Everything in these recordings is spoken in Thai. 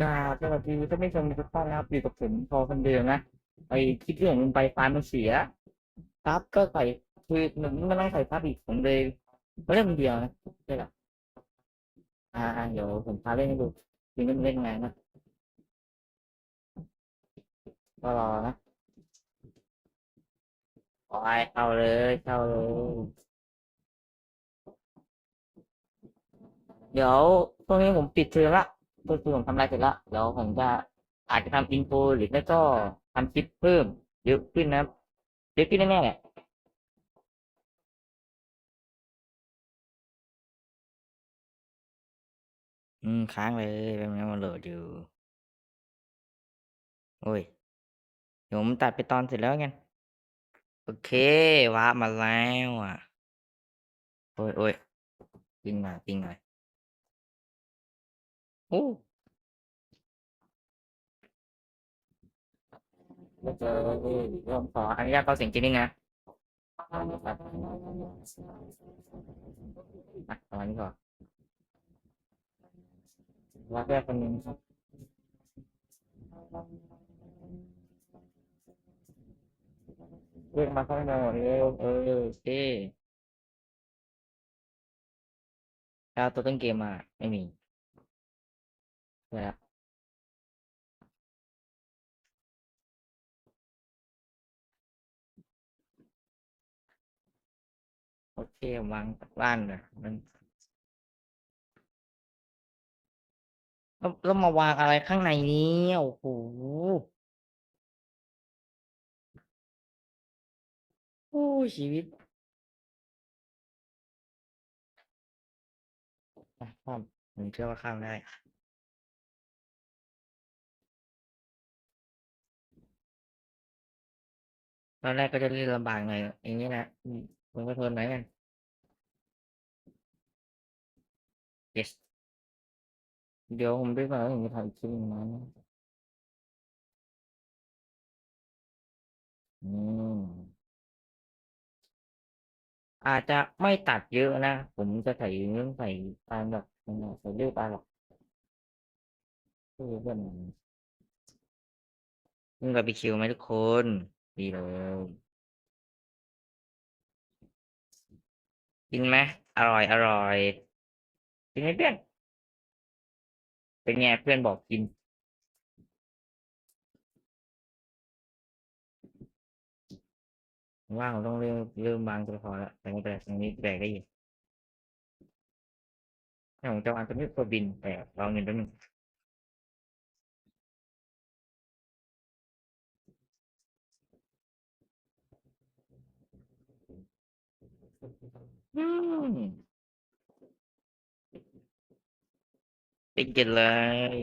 อ่าสวัสดีท่านผู้ชมทุกท่านนะครับอยู่กับผมพอคนเดิมนะไอคลิปเรื่องมันไปไฟล์มันเสียครับก็ใส่คือมันไม่ต้องใส่ภาพอีกผมเลยมาเล่นคนเดียวนะใช่หรออ่าอ่าเดี๋ยวผมพาเล่นให้ดูจริงๆมันเล่นไงนะก็รอนะขอไอเข้าเลยเข้าเลยเดี๋ยวตรงนี้ผมปิดเทอมละ ก็คือผมทำอะไรเสร็จแล้วเดี๋ยวผมจะอาจจะทำอินโฟหรือไม่ก็ทำคลิปเพิ่มเยอะขึ้นนะครับเยอะขึ้นแน่ๆแหละอืมค้างเลยแป๊บนึงมันโหลดอยู่ โอ้ยเดี๋ยวผมตัดไปตอนเสร็จแล้วกันโอเควาร์ปมาแล้วอะ โอ้ยโอ้ยจริงหน่อยจริงหน่อย โอ้เราจะเริ่มขออนุญาตเข้าเสียงจริงนะครับอะประมาณนี้ก่อนรักแรกคนนึงครับเรียกมาเข้าโหมดเร็วเออโอเคแล้วตัวต้นเกมมาไม่มี แล้วโอเควางกลับบ้านเลยมันแล้วมาวางอะไรข้างในนี้โอ้โหโอ้ชีวิตอะข้ามผมเชื่อว่าข้ามได้ ตอนแรกก็จะเล่นลำบากหน่อยอย่างนี้แหละอืมก็ทนหน่อยกัน yes เดี๋ยวผมไปก่อนแล้วผมจะถ่ายคลิปนะอืมอาจจะไม่ตัดเยอะนะ ผมจะใส่เรื่องใส่ตามแบบใส่เรื่อยไปหรอกคือเพื่อนมึงกับบีคิวไหมทุกคน ดีเลยกินไหมอร่อยอร่อยกินไหมเพื่อนเป็นไงเพื่อนบอกกิน ว่าผมต้องเริ่มเริ่มบางตัวละครแล้วแต่ไม่เป็นตรงนี้แบกได้อยู่ถ้าผมจะวางตัวนี้ตัวบินแต่เราเงินตัวหนึ่ง อืมติดกันเลย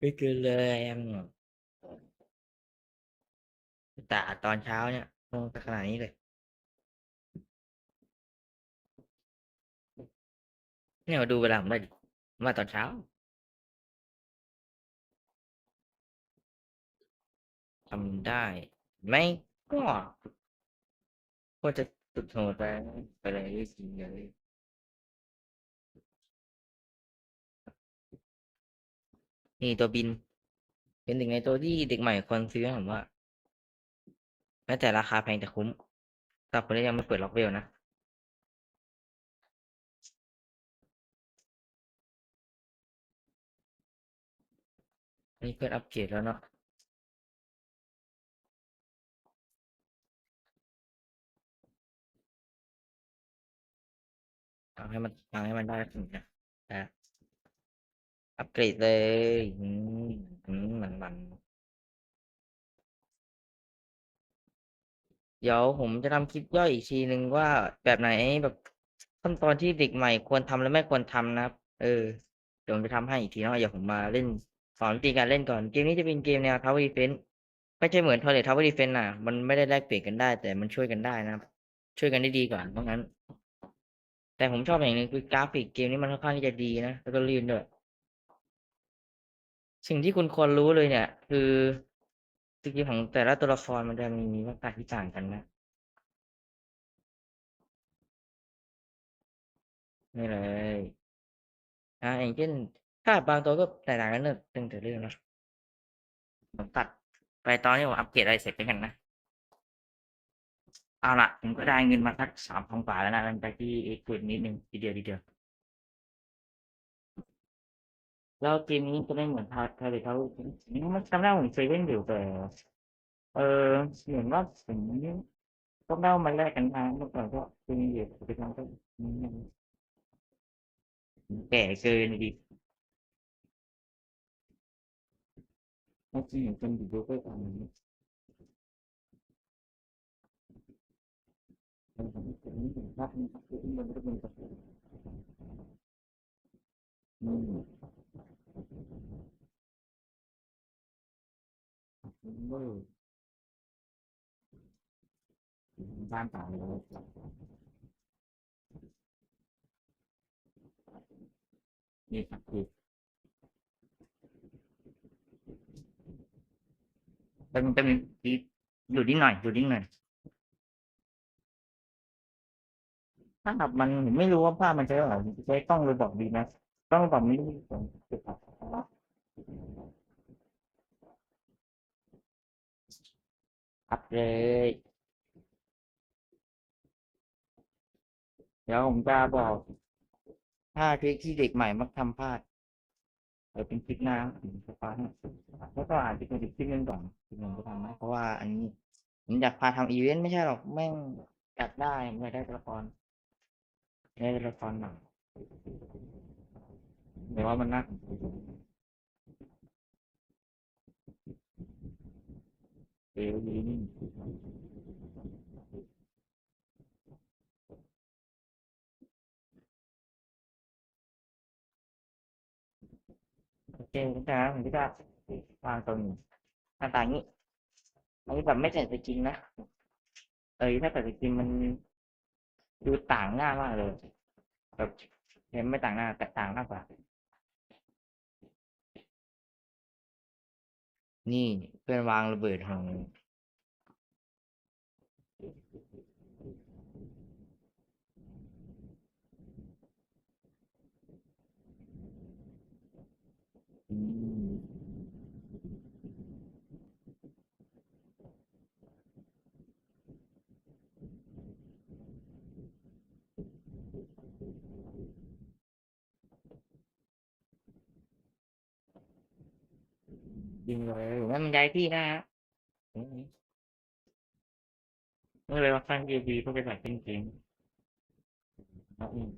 ติดกันเลยแอมแต่ตอนเช้าเนี่ยลงขนาดนี้เลย เนี่ยมาดูเวลาผมได้มาตอนเช้า ทำได้ไหมก็ก็จะตุดโหดไปไปเลยจริงเลยนี่ตัวบิน เป็นหนึ่งในตัวที่เด็กใหม่ควรซื้อผมว่าแม้แต่ราคาแพงแต่คุ้มสำหรับคนที่ยังไม่เปิดล็อกเวลนะนี่เพื่อนอัปเกรดแล้วเนาะ ทำให้มันทำให้มันได้ถึงนะแต่อัปเกรดเลยอืมอืมมันมันเดี๋ยวผมจะทำคลิปย่อยอีกทีหนึ่งว่าแบบไหนแบบขั้นตอนที่เด็กใหม่ควรทำและไม่ควรทำนะครับ เออ เดี๋ยวผมจะทำให้อีกทีเนาะเดี๋ยวผมมาเล่นสอนวิธีการเล่นก่อน เกมนี้จะเป็นเกมแนว Tower Defense ไม่ใช่เหมือน Toilet Tower Defense น่ะ มันไม่ได้แลกเปลี่ยนกันได้ แต่มันช่วยกันได้นะครับ ช่วยกันได้ดีกว่าเพราะงั้น แต่ผมชอบอย่างหนึ่งคือกราฟิกเกมนี้มันค่อนข้างที่จะดีนะ แล้วก็ลื่นด้วย สิ่งที่คุณควรรู้เลยเนี่ย คือสกิลของแต่ละตัวละครมันจะมีลักษณะที่ต่างกันนะนี่เลยอ่าอย่างเช่นถ้าบางตัวก็แตกต่างกันเรื่องตั้งแต่เรื่องนะผมตัดไปตอนที่ผมอัปเกรดอะไรเสร็จแล้วกันนะ เอาละผมก็ได้เงินมาสักสามพันบาทแล้วนะมันไปที่เอกดนิดนึงทีเดียวทีเดียวแล้วเกมนี้จะไม่เหมือนพาร์ทเลยเขามันจำได้ผมเคนเล่นอยวแต่เออเหมือนว่าถึงต้องเล่ามาแลกกันมาเมื่อก่อนก็เป็นเหยียบไปทางก็แก่เกินดิแล้วจริงๆคนดีด้วยก็ทำ แสอืม September บ้านป่าเลยนี่ครับคือแป๊บหนึ่งแป๊บหนึ่งอีอยู่นิ่งหน่อยอยู่นิ่งหน่อย ภาพมันผมไม่รู้ว่าภาพมันใช้อะไรใช้กล้อง Robot ดีไหมกล้อง Robot ไม่รู้ผมจะปรับอัปเลยเดี๋ยวผมจะบอก5ทริกที่เด็กใหม่มักทำพลาดเดี๋ยวเป็นคลิปหน้าครับผมจะพาให้แล้วก็อาจจะเป็นคลิปหนึ่งก่อนที่ผมจะทำนะเพราะว่าอันนี้ผมอยากพาทำอิเวนต์ไม่ใช่หรอกแม่งอยากได้ผมอยากได้ตัวละคร ได้ตัวละครหนังแต่ว่ามันน่าเอวดีนี่โอเคผมจะผมก็จะวางตรงหน้าตางนี้อันนี้แบบไม่ใส่ skin นะเออถ้าใส่ skin มัน ดูต่างหน้ามากเลยแบบเห็นไม่ต่างหน้า แต่ต่างมากกว่า นี่เพื่อนวางระเบิดของอืม ยิงเลยงั้นมันย้ายที่นะครับอือฮึก็เลยมาสร้าง POV เพื่อไปใส่เล่นเกมครับอืม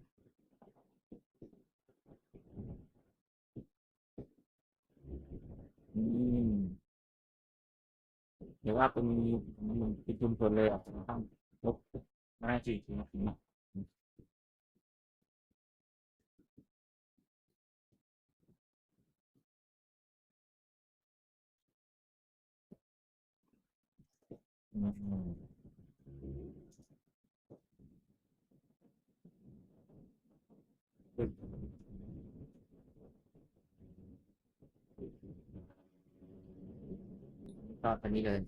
อืมหรือว่าเป็นเป็นชุมชนเลยอะต้งลบไม่สิอือ ก็ตอนนี้เลย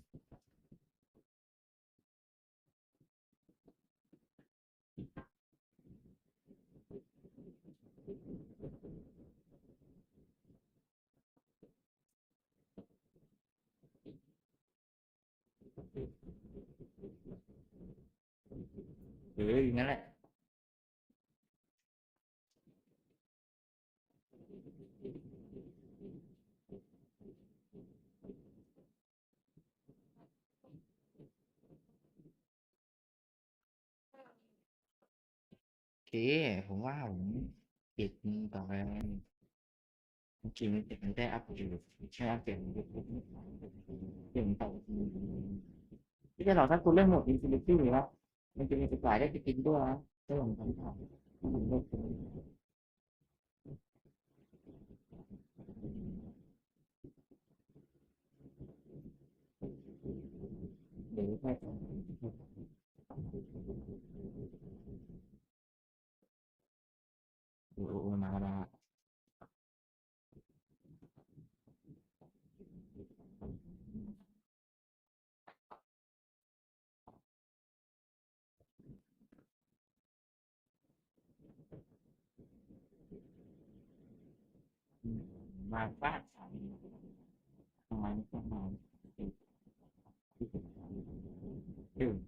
เอออย่างงั้นแหละ เค ผมว่าผมปิดต่อไปจริงๆเด็กมันได้อัปเกรดแค่อัปเกรดเปลี่ยนไปอืมไม่ใช่หรอกถ้าคุณเล่นโหมด Infinity นะมันจะมีอีกลายได้สกินด้วยนะที่ผมทำข่าวที่ผมเล่นหรือไม่อ้โฮมาแล้วอมาบ้านสามีทำไม của Nara mà phát nói cái này thì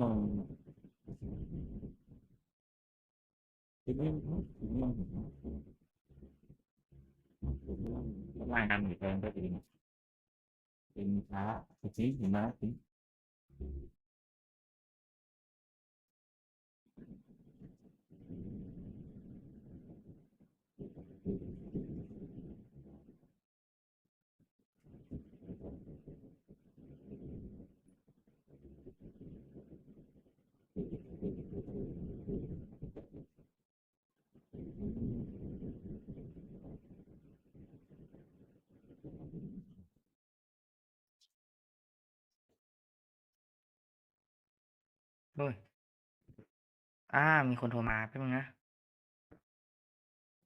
ลองจะเล่นถึงลองว่ายน้ำอยู่แทนก็ดีนะเป็นช้าสีหิมะสิ โอ้ยอ่า มีคนโทรมาแป๊บนึงนะ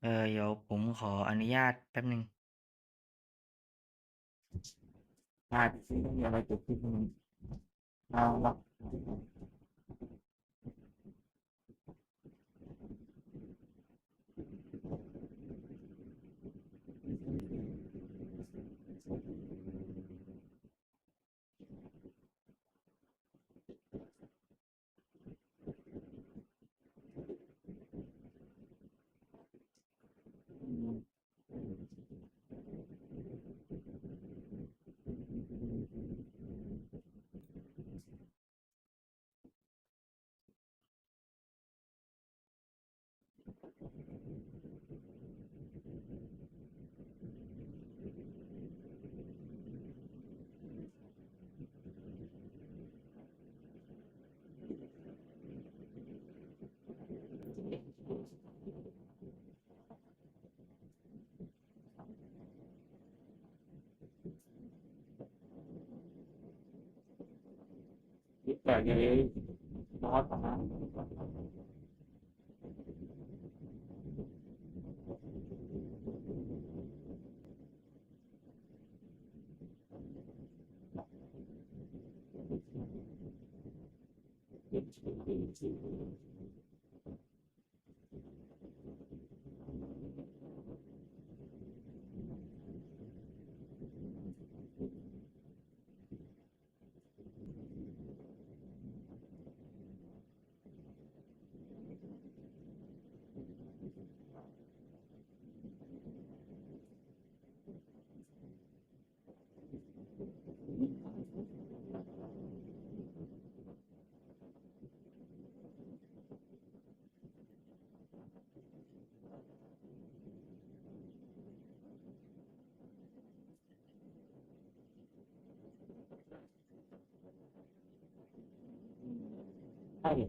เออ เดี๋ยวผมขออนุญาตแป๊บนึงถ้าที่ไม่มีอะไรเกิดขึ้นมันเรารับ แต่ยังรอ ด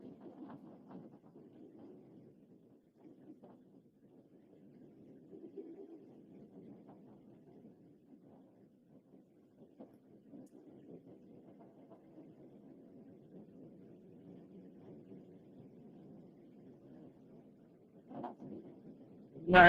ไม่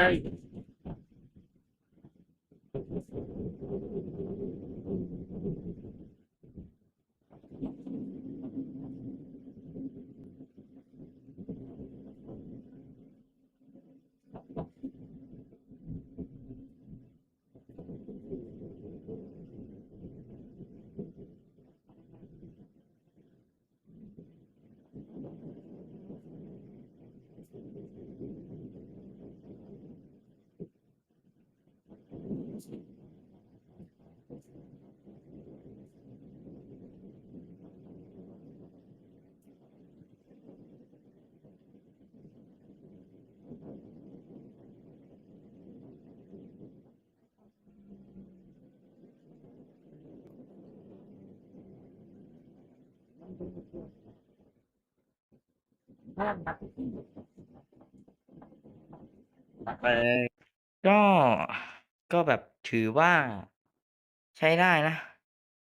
เออก็ ก็แบบถือว่าใช้ได้นะ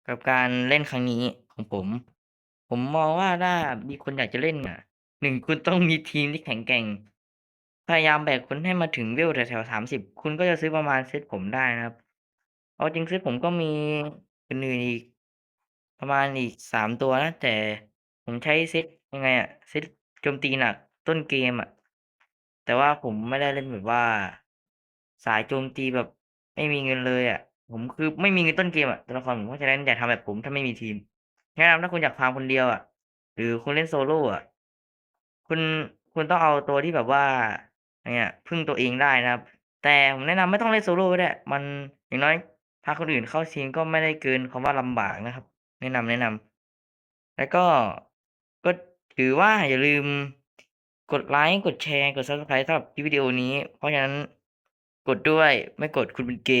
กับการเล่นครั้งนี้ของผม ผมมองว่าถ้ามีคนอยากจะเล่นอะ1คุณต้องมีทีมที่แข็งแกร่ง พยายามแบกคนให้มาถึง level แถวๆ30คุณก็จะซื้อประมาณเซตผมได้นะครับ เอาจริงเซตผมก็มีอื่นๆอีก ประมาณอีก3ตัวนะ แต่ผมใช้เซตยังไงอะเซตโจมตีหนักต้นเกมอะแต่ว่าผมไม่ได้เล่นแบบว่า สายโจมตีแบบไม่มีเงินเลยอะผมคือไม่มีเงินต้นเกมอะตัวละครผมเพราะฉะนั้นอย่าทำแบบผมถ้าไม่มีทีมแนะนำถ้าคุณอยากฟาร์มคนเดียวอะหรือคุณเล่นโซโล่อะคุณคุณต้องเอาตัวที่แบบว่าไรเงี้ยพึ่งตัวเองได้นะครับ แต่ผมแนะนำไม่ต้องเล่นโซโล่ก็ได้ มันอย่างน้อยพาคนอื่นเข้าทีมก็ไม่ได้เกินคำว่าลำบากนะครับ แนะนำๆแล้วก็ก็ถือว่าอย่าลืมกดไลค์กดแชร์กด Subscribe สำหรับคลิปวิดีโอนี้ เพราะฉะนั้นกดด้วยไม่กดคุณเป็นเกย์